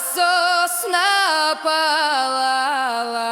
сосна палала.